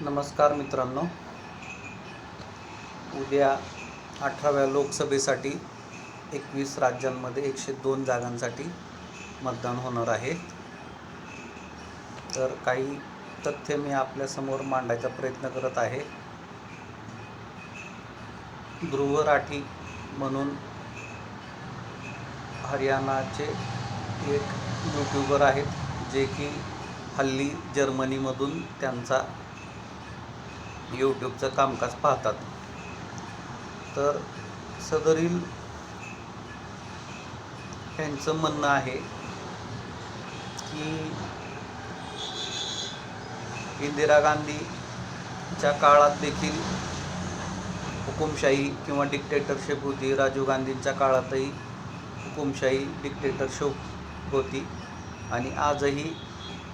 नमस्कार मित्रांनो. उद्या अठराव्या लोकसभेसाठी एकवीस राज्यांमध्ये एकशे दोन जागांसाठी मतदान होणार आहे. तर काही तथ्य मी आपल्यासमोर मांडायचा प्रयत्न करत आहे. ध्रुव राठी म्हणून हरियाणाचे एक यूट्यूबर आहेत जे की हल्ली जर्मनीमधून त्यांचा यूट्यूबचं कामकाज पाहतात. तर सदरील यांचं म्हणणं आहे की इंदिरा गांधीच्या काळात देखील हुकुमशाही किंवा डिक्टेटरशिप होती. राजीव गांधींच्या काळातही हुकुमशाही डिक्टेटरशिप होती. आणि आजही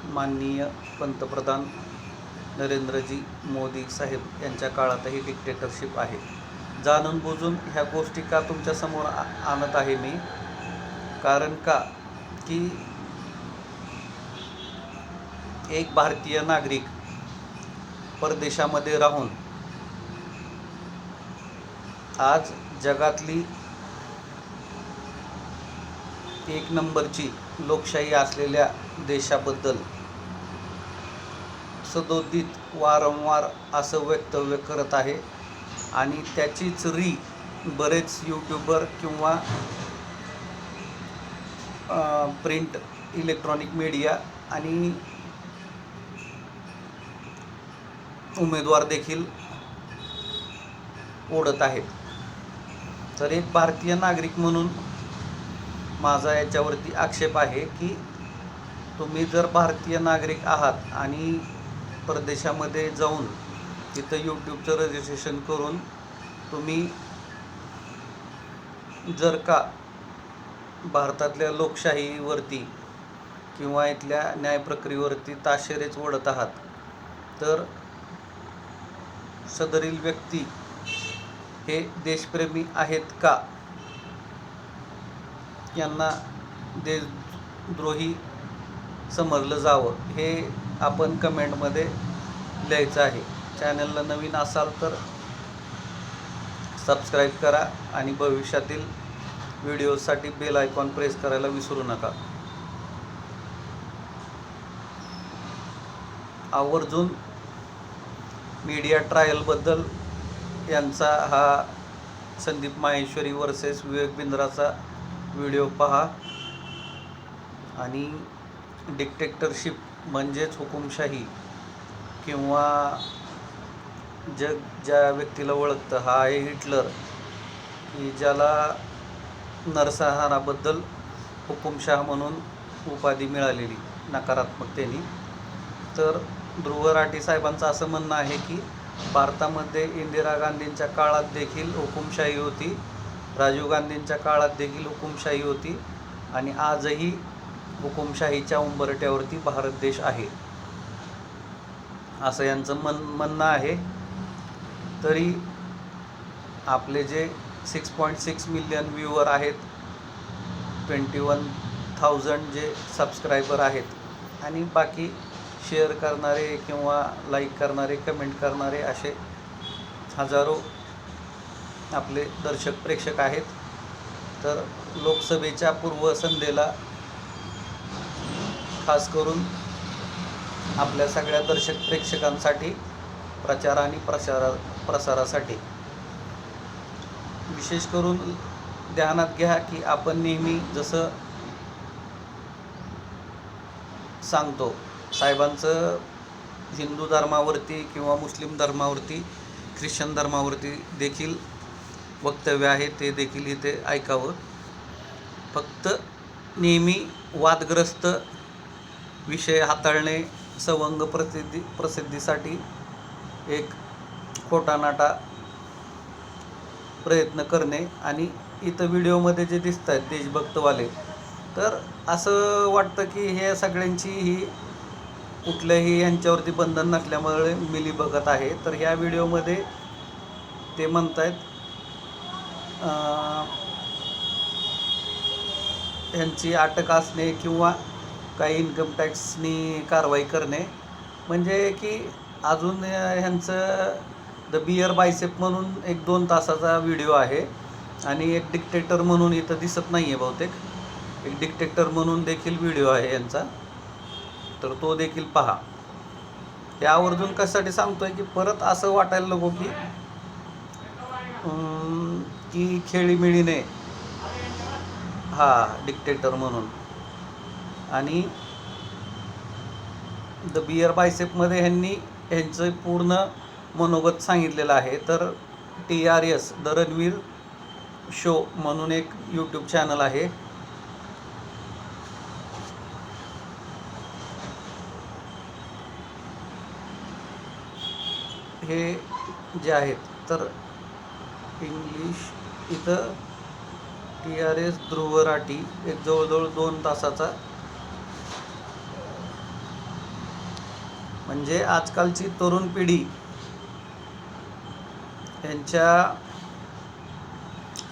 माननीय पंतप्रधान नरेंद्रजी मोदी साहेब यांच्या काळातही डिक्टेटरशिप आहे. जाणून बुजून ह्या गोष्टी का तुमच्यासमोर आणत आहे मी? कारण का? की एक भारतीय नागरिक परदेशामध्ये राहून आज जगातली एक नंबरची लोकशाही असलेल्या देशाबद्दल सदोदित वारंवार असं वक्तव्य करत आहे. आणि त्याचीच री बरेच यूट्यूबर किंवा प्रिंट इलेक्ट्रॉनिक मीडिया आणि उमेदवार देखील ओढत आहेत. तर एक भारतीय नागरिक म्हणून माझा याच्यावरती आक्षेप आहे की तुम्ही जर भारतीय नागरिक आहात आणि परदेशामध्ये जाऊन तिथं यूट्यूबचं रजिस्ट्रेशन करून तुम्ही जर का भारतातल्या लोकशाहीवरती किंवा इथल्या न्यायप्रक्रियेवरती ताशेरेच ओढत आहात तर सदरील व्यक्ती हे देशप्रेमी आहेत का? यांना देशद्रोही समजलं जावं. हे आपण कमेंटमध्ये लिहायचं आहे. चॅनलला नवीन असाल तर सबस्क्राईब करा आणि भविष्यातील व्हिडिओसाठी बेल आयकॉन प्रेस करायला विसरू नका. आवर्जून मीडिया ट्रायलबद्दल यांचा हा संदीप माहेश्वरी वर्सेस विवेक बिंद्राचा व्हिडिओ पहा. आणि डिक्टेक्टरशिप म्हणजेच हुकुमशाही किंवा जग ज्या व्यक्तीला ओळखतं हा आहे हिटलर की ज्याला नरसंहाराबद्दल हुकुमशाह म्हणून उपाधी मिळालेली नकारात्मकतेने. तर ध्रुव राठी साहेबांचं असं म्हणणं आहे की भारतामध्ये इंदिरा गांधींच्या काळात देखील हुकुमशाही होती राजीव गांधींच्या काळात देखील हुकुमशाही होती आणि आजही हुकुमशाहीच्या उंबरट्यावरती भारत देश आहे. असं यांचं मन म्हणणं आहे. तरी आपले जे सिक्स पॉईंट सिक्स मिलियन व्ह्यूवर आहेत ट्वेंटी वन थाउजंड जे सबस्क्रायबर आहेत आणि बाकी शेअर करणारे किंवा लाईक करणारे कमेंट करणारे असे हजारो आपले दर्शक प्रेक्षक आहेत. तर लोकसभेच्या पूर्वसंध्येला खास करून आपल्या सगळ्या दर्शक प्रेक्षकांसाठी प्रचार आणि प्रसारा प्रसारासाठी. विशेष करून ध्यानात घ्या की आपण नेहमी जसं सांगतो साहेबांचं हिंदू धर्मावरती किंवा मुस्लिम धर्मावरती ख्रिश्चन धर्मावरती देखील वक्तव्य आहे ते देखील इथे ऐकावं. फक्त नेहमी वादग्रस्त विषय हाताळणे सवंग प्रसिद्धी प्रसिद्धीसाठी एक खोटानाटा प्रयत्न करणे आणि इथं व्हिडिओमध्ये जे दिसत आहेत देशभक्तवाले तर असं वाटतं की हे सगळ्यांची ही कुठल्याही यांच्यावरती बंधन नसल्यामुळे मिली बघत आहे. तर ह्या व्हिडिओमध्ये ते म्हणत आहेत ह्यांची अटक असणे किंवा काही इन्कम टॅक्सनी कारवाई करणे. म्हणजे की अजून ह्यांचं द बियर बायसेप म्हणून एक दोन तासाचा व्हिडिओ आहे. आणि एक डिक्टेटर म्हणून इथं दिसत नाही आहे बहुतेक. एक डिक्टेटर म्हणून देखील व्हिडिओ आहे यांचा. तर तो देखील पहा. हे आवर्जून कशासाठी सांगतोय की परत असं वाटायला नको की की खेळीमिळीने हा डिक्टेटर म्हणून. आणि द बियर बायसेपमध्ये ह्यांनी ह्यांचं पूर्ण मनोगत सांगितलेलं आहे. तर T R S the Ranveer show म्हणून एक यूट्यूब चॅनल आहे. हे जे आहेत तर इंग्लिश इथं T R S Dhruv Rathee एक जवळजवळ दोन तासाचा म्हणजे आजकालची तरुण पिढी त्यांच्या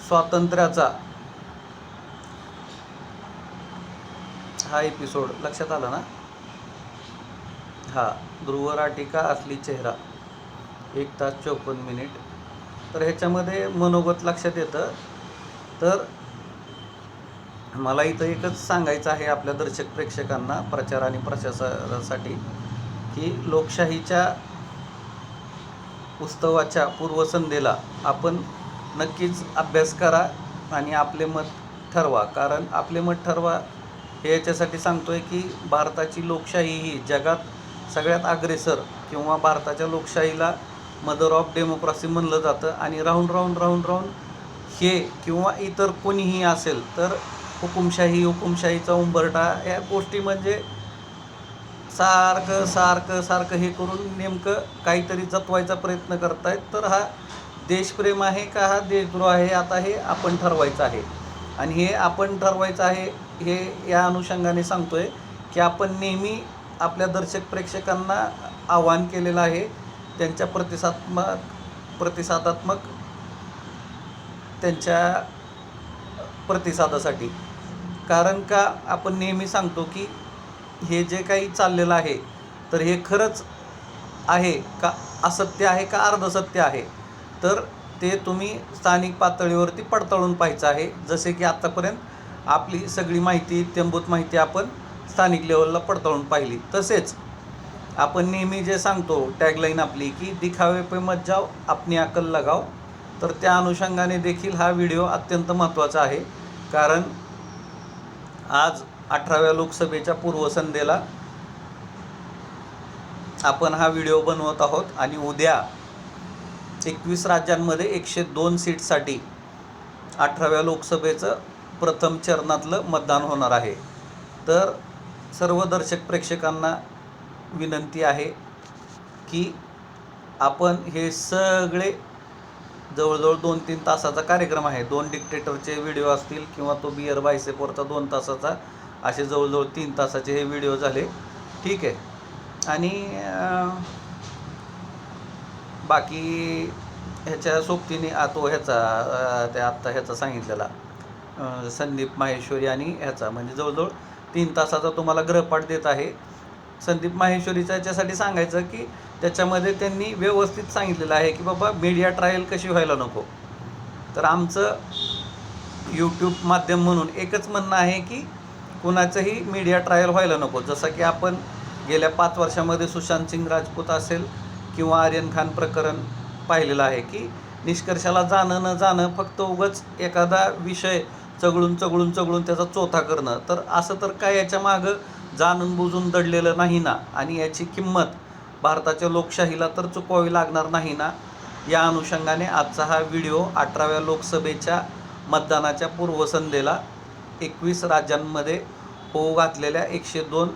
स्वातंत्र्याचा हा एपिसोड लक्षात आला ना? हा ध्रुव राटिका असली चेहरा. एक तास चौपन्न मिनिट. तर ह्याच्यामध्ये मनोगत लक्षात येतं. तर मला इथं एकच सांगायचं आहे आपल्या दर्शक प्रेक्षकांना प्रचार आणि प्रशासासाठी की लोकशाहीच्या उत्सवाच्या पूर्वसंध्येला आपण नक्कीच अभ्यास करा आणि आपले मत ठरवा. कारण आपले मत ठरवा हे याच्यासाठी सांगतोय की भारताची लोकशाही ही जगात सगळ्यात अग्रेसर किंवा भारताच्या लोकशाहीला मदर ऑफ डेमोक्रेसी म्हणलं जातं. आणि राहून राहून राहून राहून हे किंवा इतर कोणीही असेल तर हुकुमशाही हुकुमशाहीचा उंबरठा या गोष्टी म्हणजे सारखं सारखं सारखं हे करून नेमकं काहीतरी जपवायचा प्रयत्न करतायत. तर हा देशप्रेम आहे का हा देशद्रोह आहे आता हे आपण ठरवायचं आहे. आणि हे आपण ठरवायचं आहे हे या अनुषंगाने सांगतो आहे की आपण नेहमी आपल्या दर्शक प्रेक्षकांना आवाहन केलेलं आहे त्यांच्या प्रतिसात्मक प्रतिसादात्मक त्यांच्या प्रतिसादासाठी. कारण का आपण नेहमी सांगतो की हे जे काही चाललेलं आहे तर हे खरंच आहे का असत्य आहे का अर्धसत्य आहे? तर ते तुम्ही स्थानिक पातळीवरती पडताळून पाहायचं आहे. जसे की आत्तापर्यंत आपली सगळी माहिती इत्यंभूत माहिती आपण स्थानिक लेवलला पडताळून पाहिली. तसेच आपण नेहमी जे सांगतो टॅगलाईन आपली की दिखावे पे मत जाओ आपली अकल लगाव तर त्या अनुषंगाने देखील हा व्हिडिओ अत्यंत महत्त्वाचा आहे. कारण आज अठराव्या लोकसभेच्या पूर्वसंध्येला आपण हा व्हिडिओ बनवत आहोत आणि उद्या एकवीस राज्यांमध्ये एकशे दोन सीटसाठी अठराव्या लोकसभेचं प्रथम चरणातलं मतदान होणार आहे. तर सर्व दर्शक प्रेक्षकांना विनंती आहे की आपण हे सगळे जवळजवळ दोन तीन तासाचा कार्यक्रम आहे. दोन डिक्टेटरचे व्हिडिओ असतील किंवा तो बियर बायसेपवरचा दोन तासाचा असे जवळजवळ तीन तासाचे हे व्हिडिओ झाले. ठीक आहे. आणि बाकी ह्याच्या सोबतीने आतो तो ह्याचा त्या आत्ता ह्याचा सांगितलेला संदीप माहेश्वरी आणि ह्याचा. म्हणजे जवळजवळ तीन तासाचा तुम्हाला ग्रहपाठ देत आहे. संदीप माहेश्वरीचा याच्यासाठी सांगायचं की त्याच्यामध्ये त्यांनी व्यवस्थित सांगितलेलं आहे की बाबा मीडिया ट्रायल कशी व्हायला नको. तर आमचं यूट्यूब माध्यम म्हणून एकच म्हणणं आहे की कुणाचंही मीडिया ट्रायल व्हायला नको. जसं की आपण गेल्या पाच वर्षामध्ये सुशांत सिंग राजपूत असेल किंवा आर्यन खान प्रकरण पाहिलेलं आहे की निष्कर्षाला जाणं न जाणं फक्त उगंच एखादा विषय चगळून चगळून चगळून त्याचा चोथा करणं. तर असं तर काय याच्या मागं जाणून बुजून दडलेलं नाही ना? आणि याची किंमत भारताच्या लोकशाहीला तर चुकवावी लागणार नाही ना? या अनुषंगाने आजचा हा व्हिडिओ अठराव्या लोकसभेच्या मतदानाच्या पूर्वसंध्येला एकवीस राज्यांमध्ये होऊ घातलेल्या एकशे दोन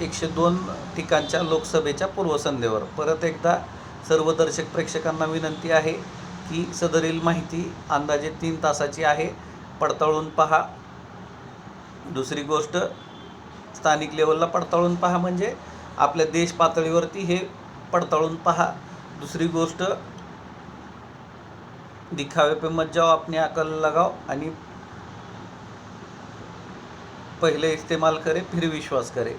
एकशे दोन ठिकाणच्या लोकसभेच्या पूर्वसंध्येवर. परत एकदा सर्व दर्शक प्रेक्षकांना विनंती आहे की सदरील माहिती अंदाजे तीन तासाची आहे. पडताळून पहा. दुसरी गोष्ट स्थानिक लेवलला पडताळून पहा म्हणजे आपल्या देश पातळीवरती हे पडताळून पहा. दुसरी गोष्ट दिखावे पे मत जाओ अपने अकल लगाओ आणि पहिले इस्तेमाल करे फिर विश्वास करे।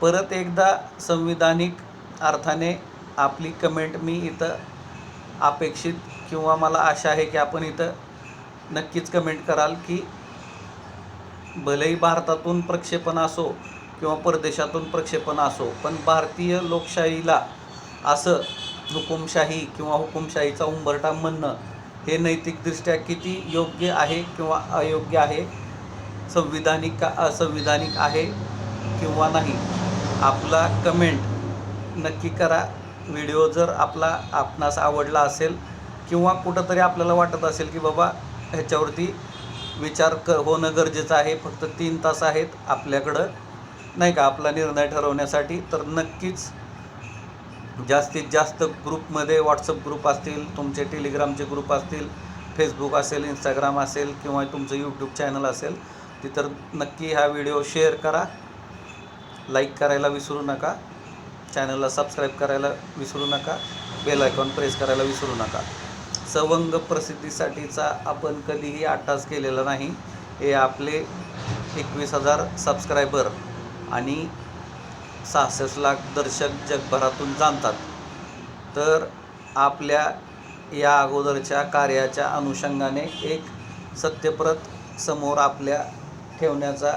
परत एकदा संविधानिक अर्थाने आपली कमेंट मी इथं अपेक्षित किंवा मला आशा आहे की आपण इथं नक्कीच कमेंट कराल की भलेही भारतातून प्रक्षेपण असो किंवा परदेशातून प्रक्षेपण असो पण भारतीय लोकशाहीला असं हुकुमशाही किंवा हुकुमशाहीचा उंबरठा म्हणणं हे नैतिकदृष्ट्या किती योग्य आहे किंवा अयोग्य आहे? संविधानिक का असंविधानिक आहे किंवा नाही? आपला कमेंट नक्की करा. व्हिडिओ जर आपला आपणास आवडला असेल किंवा कुठंतरी आपल्याला वाटत असेल की बाबा ह्याच्यावरती विचार क होणं गरजेचं आहे फक्त तीन तास आहेत आपल्याकडं. नाही का? आपला निर्णय ठरवण्यासाठी तर नक्कीच जास्तीत जास्त ग्रुपमध्ये व्हॉट्सअप ग्रुप असतील तुमचे टेलिग्रामचे ग्रुप असतील फेसबुक असेल इंस्टाग्राम असेल किंवा तुमचं यूट्यूब चॅनल असेल तिथं नक्की हा व्हिडिओ शेअर करा. लाईक करायला विसरू नका. चॅनलला सबस्क्राईब करायला विसरू नका. बेल आयकॉन प्रेस करायला विसरू नका. सवंग प्रसिद्धीसाठीचा आपण कधीही आटास केलेला नाही. हे आपले एकवीस हजार सबस्क्रायबर आणि सहासष्ट लाख दर्शक जगभरातून जाणतात. तर आपल्या या अगोदरच्या कार्याच्या अनुषंगाने एक सत्यप्रत समोर आपल्या ठेवण्याचा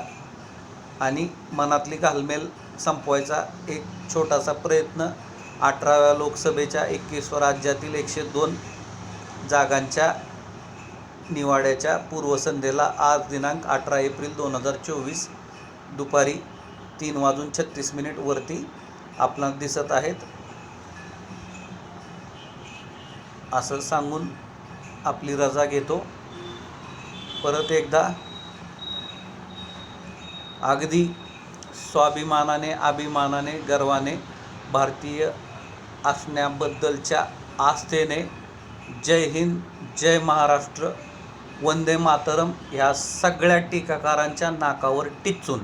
आणि मनातली घालमेल संपवायचा एक छोटासा प्रयत्न अठराव्या लोकसभेच्या एकवीसव्या राज्यातील एकशे दोन जागांच्या निवाड्याच्या पूर्वसंध्येला आज दिनांक अठरा एप्रिल दोन हजार चोवीस दुपारी तीन वाजून छत्तीस मिनिटवरती आपला दिसत आहेत. असं सांगून आपली रजा घेतो. परत एकदा अगदी स्वाभिमानाने अभिमानाने गर्वाने भारतीय असण्याबद्दलच्या आस्थेने जय हिंद जय महाराष्ट्र वंदे मातरम ह्या सगळ्या टीकाकारांच्या नाकावर टिचून.